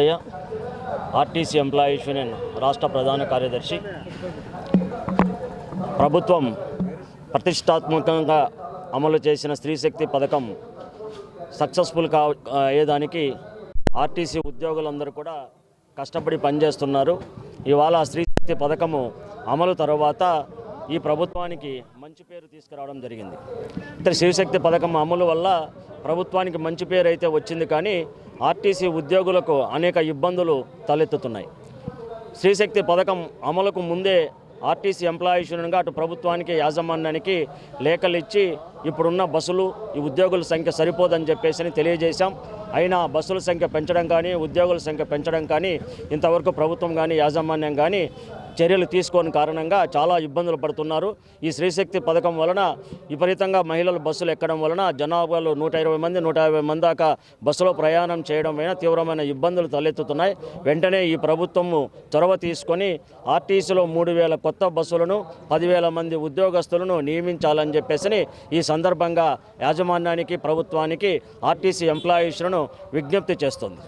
Narasayya RTC employees union రాష్ట్ర ప్రధాన కార్యదర్శి. ప్రభుత్వం ప్రతిష్టాత్మకంగా అమలు చేసిన స్త్రీశక్తి పథకం సక్సెస్ఫుల్ కా అయ్యేదానికి ఆర్టీసీ ఉద్యోగులందరూ కూడా కష్టపడి పనిచేస్తున్నారు. ఇవాళ స్త్రీశక్తి పథకము అమలు తర్వాత ఈ ప్రభుత్వానికి మంచి పేరు తీసుకురావడం జరిగింది. అయితే స్త్రీశక్తి పథకం అమలు వల్ల ప్రభుత్వానికి మంచి పేరు అయితే వచ్చింది కానీ ఆర్టీసీ ఉద్యోగులకు అనేక ఇబ్బందులు తలెత్తుతున్నాయి. స్త్రీశక్తి పథకం అమలుకు ముందే ఆర్టీసీ ఎంప్లాయీస్ యూనియన్గా అటు ప్రభుత్వానికి యాజమాన్యానికి లేఖలు ఇచ్చి ఇప్పుడున్న బస్సులు ఈ ఉద్యోగుల సంఖ్య సరిపోదని చెప్పేసి తెలియజేశాం. అయినా బస్సుల సంఖ్య పెంచడం కానీ ఉద్యోగుల సంఖ్య పెంచడం కానీ ఇంతవరకు ప్రభుత్వం కానీ యాజమాన్యం కానీ చర్యలు తీసుకోని కారణంగా చాలా ఇబ్బందులు పడుతున్నారు. ఈ స్త్రీశక్తి పథకం వలన విపరీతంగా మహిళలు బస్సులు ఎక్కడం వలన జనాభాలో నూట ఇరవై మంది నూట యాభై మంది దాకా బస్సులో ప్రయాణం చేయడం వలన తీవ్రమైన ఇబ్బందులు తలెత్తుతున్నాయి. వెంటనే ఈ ప్రభుత్వము చొరవ తీసుకొని ఆర్టీసీలో మూడు వేల కొత్త బస్సులను పదివేల మంది ఉద్యోగస్తులను నియమించాలని చెప్పేసి ఈ సందర్భంగా యాజమాన్యానికి ప్రభుత్వానికి ఆర్టీసీ ఎంప్లాయీస్లను విజ్ఞప్తి చేస్తుంది.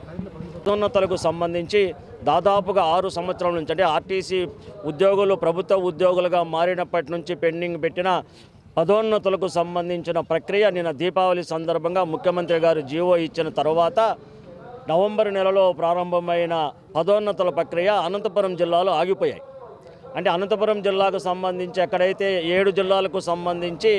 పదోన్నతులకు సంబంధించి దాదాపుగా ఆరు సంవత్సరాల నుంచి అంటే ఆర్టీసీ ఉద్యోగులు ప్రభుత్వ ఉద్యోగులుగా మారినప్పటి నుంచి పెండింగ్ పెట్టిన పదోన్నతులకు సంబంధించిన ప్రక్రియ నిన్న దీపావళి సందర్భంగా ముఖ్యమంత్రి గారు జీవో ఇచ్చిన తర్వాత నవంబర్ నెలలో ప్రారంభమైన పదోన్నతుల ప్రక్రియ అనంతపురం జిల్లాలో ఆగిపోయాయి. అంటే అనంతపురం జిల్లాకు సంబంధించి ఎక్కడైతే ఏడు జిల్లాలకు సంబంధించి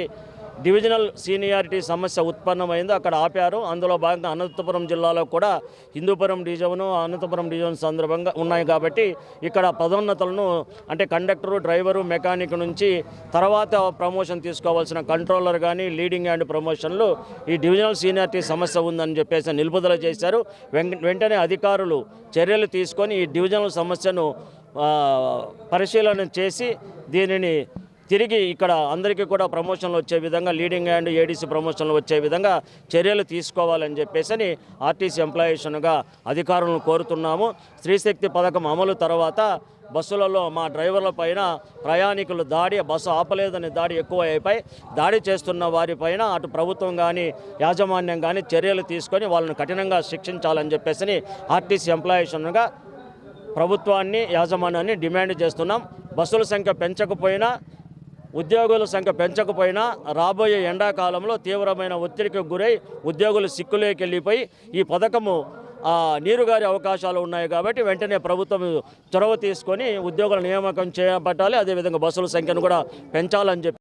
డివిజనల్ సీనియారిటీ సమస్య ఉత్పన్నమైంది. అక్కడ ఆపారు. అందులో భాగంగా అనంతపురం జిల్లాలో కూడా హిందూపురం డివిజను అనంతపురం డివిజన్ సందర్భంగా ఉన్నాయి కాబట్టి ఇక్కడ పదోన్నతులను అంటే కండక్టరు డ్రైవరు మెకానిక్ నుంచి తర్వాత ప్రమోషన్ తీసుకోవాల్సిన కంట్రోలర్ కానీ లీడింగ్ అండ్ ప్రమోషన్లు ఈ డివిజనల్ సీనియారిటీ సమస్య ఉందని చెప్పేసి నిలుపుదల చేశారు. వెంటనే అధికారులు చర్యలు తీసుకొని ఈ డివిజనల్ సమస్యను పరిశీలన చేసి దీనిని తిరిగి ఇక్కడ అందరికీ కూడా ప్రమోషన్లు వచ్చే విధంగా లీడింగ్ అండ్ ఏడీసీ ప్రమోషన్లు వచ్చే విధంగా చర్యలు తీసుకోవాలని చెప్పేసి ఆర్టీసీ ఎంప్లాయేషన్గా అధికారులను కోరుతున్నాము. స్త్రీశక్తి పథకం అమలు తర్వాత బస్సులలో మా డ్రైవర్ల పైన ప్రయాణికులు దాడి బస్సు ఆపలేదని దాడి ఎక్కువ అయిపోయి దాడి చేస్తున్న వారిపైన అటు ప్రభుత్వం కానీ యాజమాన్యం కానీ చర్యలు తీసుకొని వాళ్ళను కఠినంగా శిక్షించాలని చెప్పేసి ఆర్టీసీ ఎంప్లాయేషన్గా ప్రభుత్వాన్ని యాజమాన్యాన్ని డిమాండ్ చేస్తున్నాం. బస్సుల సంఖ్య పెంచకపోయినా ఉద్యోగుల సంఖ్య పెంచకపోయినా రాబోయే ఎండాకాలంలో తీవ్రమైన ఒత్తిడికి గురై ఉద్యోగులు సిక్కులోకి వెళ్ళిపోయి ఈ పథకము నీరుగారి అవకాశాలు ఉన్నాయి కాబట్టి వెంటనే ప్రభుత్వం చొరవ తీసుకొని ఉద్యోగుల నియామకం చేపట్టాలి. అదేవిధంగా బస్సుల సంఖ్యను కూడా పెంచాలని చెప్పి